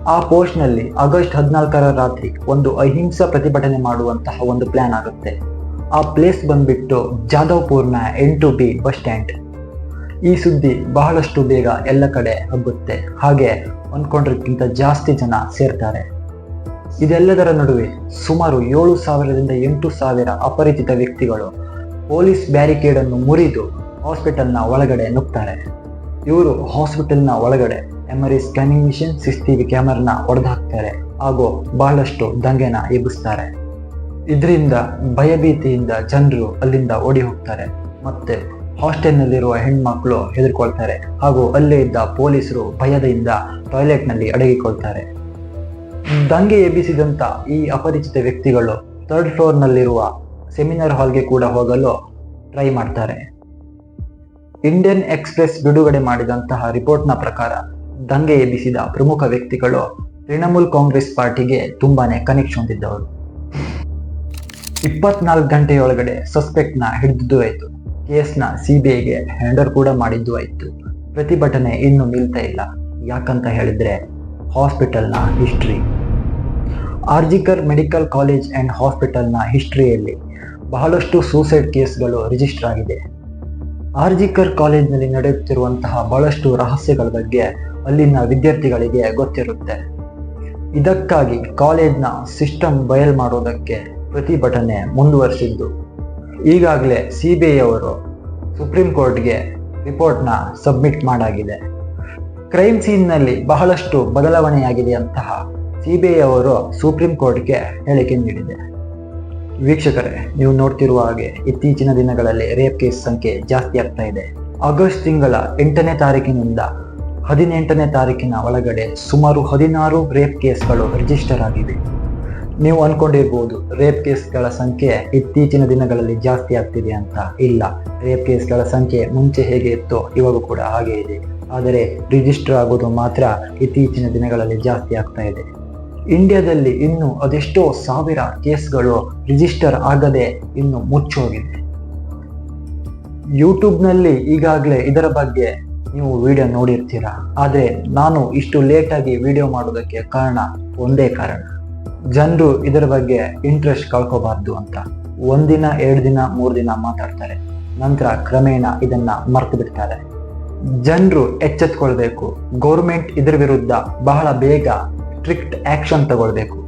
ಆ ಪೋಸ್ಟ್ನಲ್ಲಿ ಆಗಸ್ಟ್ ಹದಿನಾಲ್ಕರ ರಾತ್ರಿ ಒಂದು ಅಹಿಂಸಾ ಪ್ರತಿಭಟನೆ ಮಾಡುವಂತಹ ಒಂದು ಪ್ಲಾನ್ ಆಗುತ್ತೆ. ಆ ಪ್ಲೇಸ್ ಬಂದ್ಬಿಟ್ಟು ಜಾದವ್ಪುರ್ನ ಎನ್ ಟು ಬಿ ಬಸ್ ಸ್ಟ್ಯಾಂಡ್ ಈ ಸುದ್ದಿ ಬಹಳಷ್ಟು ಬೇಗ ಎಲ್ಲ ಕಡೆ ಹಬ್ಬುತ್ತೆ. ಹಾಗೆ ಅಂದ್ಕೊಂಡ್ರಕ್ಕಿಂತ ಜಾಸ್ತಿ ಜನ ಸೇರ್ತಾರೆ. ಇದೆಲ್ಲದರ ನಡುವೆ ಸುಮಾರು ಏಳು ಸಾವಿರದಿಂದ ಎಂಟು ಸಾವಿರ ಅಪರಿಚಿತ ವ್ಯಕ್ತಿಗಳು ಪೊಲೀಸ್ ಬ್ಯಾರಿಕೇಡ್ ಅನ್ನು ಮುರಿದು ಹಾಸ್ಪಿಟಲ್ನ ಒಳಗಡೆ ನುಗ್ತಾರೆ. ಇವರು ಹಾಸ್ಪಿಟಲ್ನ ಒಳಗಡೆ ಎಮರಿ ಸ್ಕ್ಯಾನಿಂಗ್ ಮಿಷಿನ್ ಸಿಸ್ಟಿವಿ ಕ್ಯಾಮರಾನ ಒಡೆದಾಕ್ತಾರೆ ಹಾಗೂ ಬಹಳಷ್ಟು ದಂಗೆನ ಎಬ್ಬಿಸ್ತಾರೆ. ಇದರಿಂದ ಭಯಭೀತಿಯಿಂದ ಜನರು ಅಲ್ಲಿಂದ ಓಡಿ ಹೋಗ್ತಾರೆ ಮತ್ತೆ ಹಾಸ್ಟೆಲ್ನಲ್ಲಿರುವ ಹೆಣ್ಮಕ್ಳು ಹೆದರ್ಕೊಳ್ತಾರೆ ಹಾಗೂ ಅಲ್ಲೇ ಇದ್ದ ಪೊಲೀಸರು ಭಯದಿಂದ ಟಾಯ್ಲೆಟ್ನಲ್ಲಿ ಅಡಗಿಕೊಳ್ತಾರೆ. ದಂಗೆ ಎಬ್ಬಿಸಿದಂಥ ಈ ಅಪರಿಚಿತ ವ್ಯಕ್ತಿಗಳು ಥರ್ಡ್ ಫ್ಲೋರ್ನಲ್ಲಿರುವ ಸೆಮಿನಾರ್ ಹಾಲ್ಗೆ ಕೂಡ ಹೋಗಲು ಟ್ರೈ ಮಾಡ್ತಾರೆ. ಇಂಡಿಯನ್ ಎಕ್ಸ್ಪ್ರೆಸ್ ಬಿಡುಗಡೆ ಮಾಡಿದಂತಹ ರಿಪೋರ್ಟ್ನ ಪ್ರಕಾರ ದಂಗೆ ಎಬ್ಬಿಸಿದ ಪ್ರಮುಖ ವ್ಯಕ್ತಿಗಳು ತೃಣಮೂಲ್ ಕಾಂಗ್ರೆಸ್ ಪಾರ್ಟಿಗೆ ತುಂಬಾನೇ ಕನೆಕ್ಷನ್ ಹೊಂದಿದ್ದವರು. ಇಪ್ಪತ್ನಾಲ್ಕು ಗಂಟೆಯೊಳಗಡೆ ಸಸ್ಪೆಕ್ಟ್ನ ಹಿಡಿದು ಆಯಿತು ಕೇಸ್ನ ಸಿಬಿಐಗೆ ಹ್ಯಾಂಡರ್ ಕೂಡ ಮಾಡಿದ್ದು ಆಯಿತು ಪ್ರತಿಭಟನೆ ಇನ್ನೂ ನಿಲ್ತಾ ಇಲ್ಲ. ಯಾಕಂತ ಹೇಳಿದ್ರೆ ಹಾಸ್ಪಿಟಲ್ನ history. RG Kar medical college and ಹಾಸ್ಪಿಟಲ್ನ ಹಿಸ್ಟ್ರಿಯಲ್ಲಿ ಬಹಳಷ್ಟು ಸೂಸೈಡ್ ಕೇಸ್ಗಳು ರಿಜಿಸ್ಟರ್ ಆಗಿದೆ. ಆರ್ಜಿಕರ್ ಕಾಲೇಜ್ನಲ್ಲಿ ನಡೆಯುತ್ತಿರುವಂತಹ ಬಹಳಷ್ಟು ರಹಸ್ಯಗಳ ಬಗ್ಗೆ ಅಲ್ಲಿನ ವಿದ್ಯಾರ್ಥಿಗಳಿಗೆ ಗೊತ್ತಿರುತ್ತೆ. ಇದಕ್ಕಾಗಿ ಕಾಲೇಜ್ನ ಸಿಸ್ಟಮ್ ಬಯಲ್ ಮಾಡೋದಕ್ಕೆ ಪ್ರತಿಭಟನೆ ಮುಂದುವರಿಸಿದ್ದು. ಈಗಾಗಲೇ ಸಿ ಬಿ ಅವರು ಸುಪ್ರೀಂ ಕೋರ್ಟ್ಗೆ ರಿಪೋರ್ಟ್ನ ಸಬ್ಮಿಟ್ ಮಾಡಾಗಿದೆ. ಕ್ರೈಮ್ ಸೀನ್ನಲ್ಲಿ ಬಹಳಷ್ಟು ಬದಲಾವಣೆಯಾಗಿದೆಯಂತಹ ಸಿ ಬಿ ಐ ಅವರು ಸುಪ್ರೀಂ ಕೋರ್ಟ್ಗೆ ಹೇಳಿಕೆ ನೀಡಿದೆ. ವೀಕ್ಷಕರೇ, ನೀವು ನೋಡ್ತಿರುವ ಹಾಗೆ ಇತ್ತೀಚಿನ ದಿನಗಳಲ್ಲಿ ರೇಪ್ ಕೇಸ್ ಸಂಖ್ಯೆ ಜಾಸ್ತಿ ಆಗ್ತಾ ಇದೆ. ಆಗಸ್ಟ್ ತಿಂಗಳ ಎಂಟನೇ ತಾರೀಕಿನಿಂದ ಹದಿನೆಂಟನೇ ತಾರೀಕಿನ ಒಳಗಡೆ ಸುಮಾರು ಹದಿನಾರು ರೇಪ್ ಕೇಸ್ಗಳು ರಿಜಿಸ್ಟರ್ ಆಗಿವೆ. ನೀವು ಅನ್ಕೊಂಡಿರ್ಬೋದು, ರೇಪ್ ಕೇಸ್ಗಳ ಸಂಖ್ಯೆ ಇತ್ತೀಚಿನ ದಿನಗಳಲ್ಲಿ ಜಾಸ್ತಿ ಆಗ್ತಿದೆ ಅಂತ. ಇಲ್ಲ, ರೇಪ್ ಕೇಸ್ಗಳ ಸಂಖ್ಯೆ ಮುಂಚೆ ಹೇಗೆ ಇತ್ತೋ ಇವಾಗ ಕೂಡ ಹಾಗೆ ಇದೆ. ಆದರೆ ರಿಜಿಸ್ಟರ್ ಆಗೋದು ಮಾತ್ರ ಇತ್ತೀಚಿನ ದಿನಗಳಲ್ಲಿ ಜಾಸ್ತಿ ಆಗ್ತಾ ಇದೆ. ಇಂಡಿಯಾದಲ್ಲಿ ಇನ್ನು ಅದೆಷ್ಟೋ ಸಾವಿರ ಕೇಸ್ಗಳು ರಿಜಿಸ್ಟರ್ ಆಗದೆ ಇನ್ನು ಮುಚ್ಚೋಗಿದೆ. ಯೂಟ್ಯೂಬ್ನಲ್ಲಿ ಈಗಾಗಲೇ ಇದರ ಬಗ್ಗೆ ನೀವು ವಿಡಿಯೋ ನೋಡಿರ್ತೀರ? ಆದರೆ ನಾನು ಇಷ್ಟು ಲೇಟಾಗಿ ವಿಡಿಯೋ ಮಾಡೋದಕ್ಕೆ ಕಾರಣ ಒಂದೇ ಕಾರಣ. ಜನರು ಇದರ ಬಗ್ಗೆ ಇಂಟ್ರೆಸ್ಟ್ ಕಳ್ಕೋಬಾರ್ದು ಅಂತ. ಒಂದಿನ ಎರಡು ದಿನ, ಮೂರು ದಿನ ಮಾತಾಡ್ತಾರೆ. ನಂತರ ಕ್ರಮೇಣ ಇದನ್ನ ಮರ್ತು ಬಿಡ್ತಾರೆ ಜನರು ಎಚ್ಚೆತ್ಕೊಳ್ಬೇಕು. ಗೌರ್ಮೆಂಟ್ ಇದರ ವಿರುದ್ಧ ಬಹಳ ಬೇಗ ಸ್ಟ್ರಿಕ್ಟ್ ಆ್ಯಕ್ಷನ್ ತಗೊಳ್ಬೇಕು.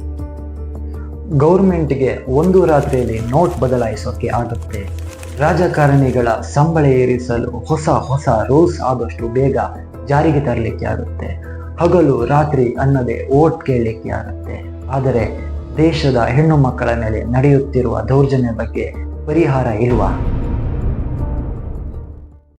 ಗೌರ್ಮೆಂಟ್ಗೆ ಒಂದು ರಾತ್ರಿಯಲ್ಲಿ ನೋಟ್ ಬದಲಾಯಿಸೋಕೆ ಆಗುತ್ತೆ. ರಾಜಕಾರಣಿಗಳ ಸಂಬಳ ಏರಿಸಲು ಹೊಸ ಹೊಸ ರೂಲ್ಸ್ ಆದಷ್ಟು ಬೇಗ ಜಾರಿಗೆ ತರಲಿಕ್ಕೆ ಆಗುತ್ತೆ. ಹಗಲು ರಾತ್ರಿ ಅನ್ನದೇ ಓಟ್ ಕೇಳಲಿಕ್ಕೆ ಆಗುತ್ತೆ. ಆದರೆ ದೇಶದ ಹೆಣ್ಣು ಮಕ್ಕಳ ಮೇಲೆ ನಡೆಯುತ್ತಿರುವ ದೌರ್ಜನ್ಯ ಬಗ್ಗೆ ಪರಿಹಾರ ಇಲ್ವಾ?